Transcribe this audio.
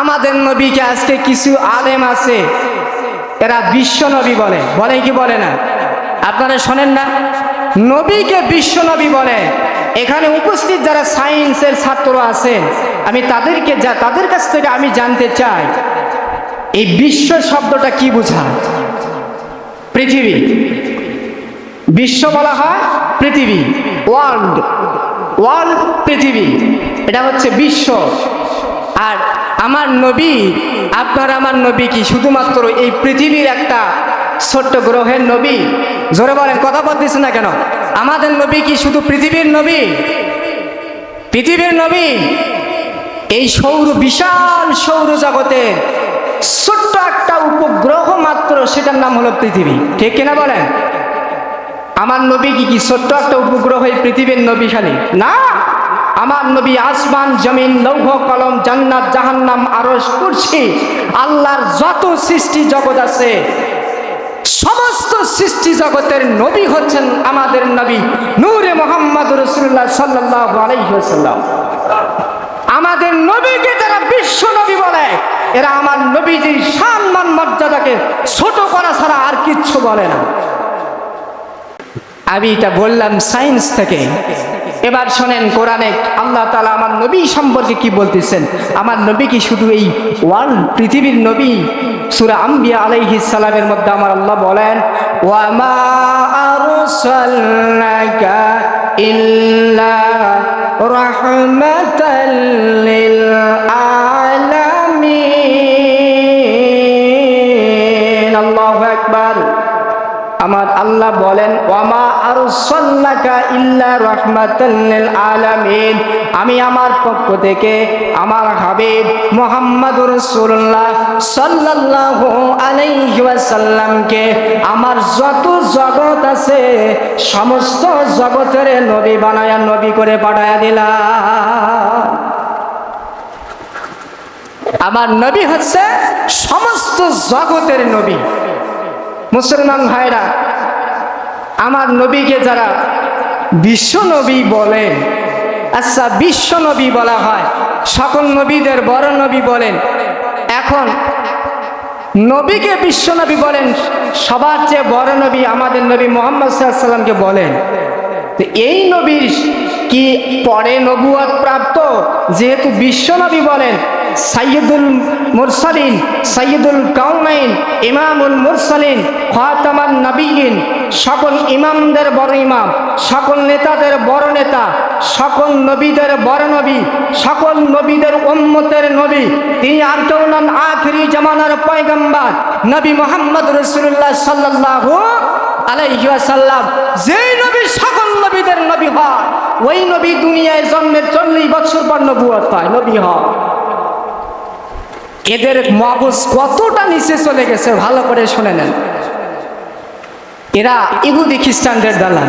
আমাদের নবীকে আজকে কিছু আলেম আছে, এরা বিশ্ব নবী বলে। বলে কি বলে না? আপনারা শোনেন না? নবীকে বিশ্ব নবী বলে। এখানে উপস্থিত যারা সায়েন্সের ছাত্র আছেন আমি তাদেরকে যা, তাদের কাছ থেকে আমি জানতে চাই, এই বিশ্ব শব্দটা কি বোঝায়? পৃথিবী। বিশ্ব বলা হয় পৃথিবী। ওয়ার্ল্ড। ওয়ার্ল্ড পৃথিবী। এটা হচ্ছে বিশ্ব। আর আমার নবী, আপনার আমার নবী কি শুধুমাত্র এই পৃথিবীর একটা ছোট্ট গ্রহের নবী? জোরে বলেন, কথা বলতেছে না কেন? আমাদের নবী কি শুধু পৃথিবীর নবী? পৃথিবীর নবী এই সৌর, বিশাল সৌর জগতের ছোট্ট একটা উপগ্রহ মাত্র, সেটার নাম হলো পৃথিবী। ঠিক কিনা বলেন? আমার নবী কি কি ছোট্ট একটা উপগ্রহ এই পৃথিবীর নবী খালি না! আমার নবী আসমান, জমিন, লৌহ, কলম, জান্নাত, জাহান্নাম আরস করছি আল্লাহর যত সৃষ্টি জগৎ আছে, সমস্ত সৃষ্টি জগতের নবী হচ্ছেন আমাদের নবী নূরে মোহাম্মদ রসুল্লাহ সাল্লাহ আলাইসাল্লাম আমাদের নবীকে যারা বিশ্ব নবী বলে, এরা আমার নবীজির সম্মান মর্যাদাকে ছোট করা ছাড়া আর কিচ্ছু বলে না। আমি এটা বললাম সায়েন্স থেকে। এবার শোনেন কোরআনে আল্লাহ তালা আমার নবী সম্পর্কে কি বলতেছেন? আমার নবী কি শুধু এই ওয়ার্ল্ড, পৃথিবীর নবী? সুরা আম্বিয়া আলাইহি সালামের মধ্যে আমার আল্লাহ বলেন, ওয়ামা আরসালনাকা আমার আল্লাহ বলেন, ওয়ামা আরসালনাকা ইল্লা রাহমাতাল আলামিন। আমি আমার পক্ষ থেকে আমার হাবিব মোহাম্মদ রসুল্লাহ সাল্লাল্লাহু আলাইহি ওয়াসাল্লামকে আমার যত জগৎ আছে, সমস্ত জগতের নবী বানায়া নবী করে পাঠায়া দিলা আমার নবী হচ্ছে সমস্ত জগতের নবী। মুসলমান ভাইরা, আমার নবীকে যারা বিশ্ব নবী বলেন আচ্ছা বিশ্ব নবী বলা হয়, সকল নবীদের বড় নবী বলেন, এখন নবীকে বিশ্ব নবী বলেন, সবার চেয়ে বড় নবী আমাদের নবী মোহাম্মদ সাল্লামকে বলেন। তো এই নবীর কি পরে নবুয়াত প্রাপ্ত? যেহেতু বিশ্ব নবী বলেন সাইয়দুল মুরসালিন সাইয়দুল কাউনাইন ইমামুল মুরসালিন, খাতামান নবীন সকল ইমামদের বড় ইমাম, সকল নেতাদের বড় নেতা, সকল নবীদের বড় নবী, সকল নবীদের উম্মতের নবী, তিনি আর কেউ নন, আখরি জামানার পয়গম্বর, নবী মোহাম্মদ রসুল্লাহ সাল্লাল্লাহু আলাইহি ওয়াসাল্লাম। যেই নবী সকল নবীদের নবী হয়, ওই নবী দুনিয়ায় জন্মের চল্লিশ বছর পর নবুয়ত পায় নবী হয়। এদের মগজ কতটা নিচে চলে গেছে ভালো করে শুনে নেন। এরা ইহুদি খ্রিস্টানদের দালাল।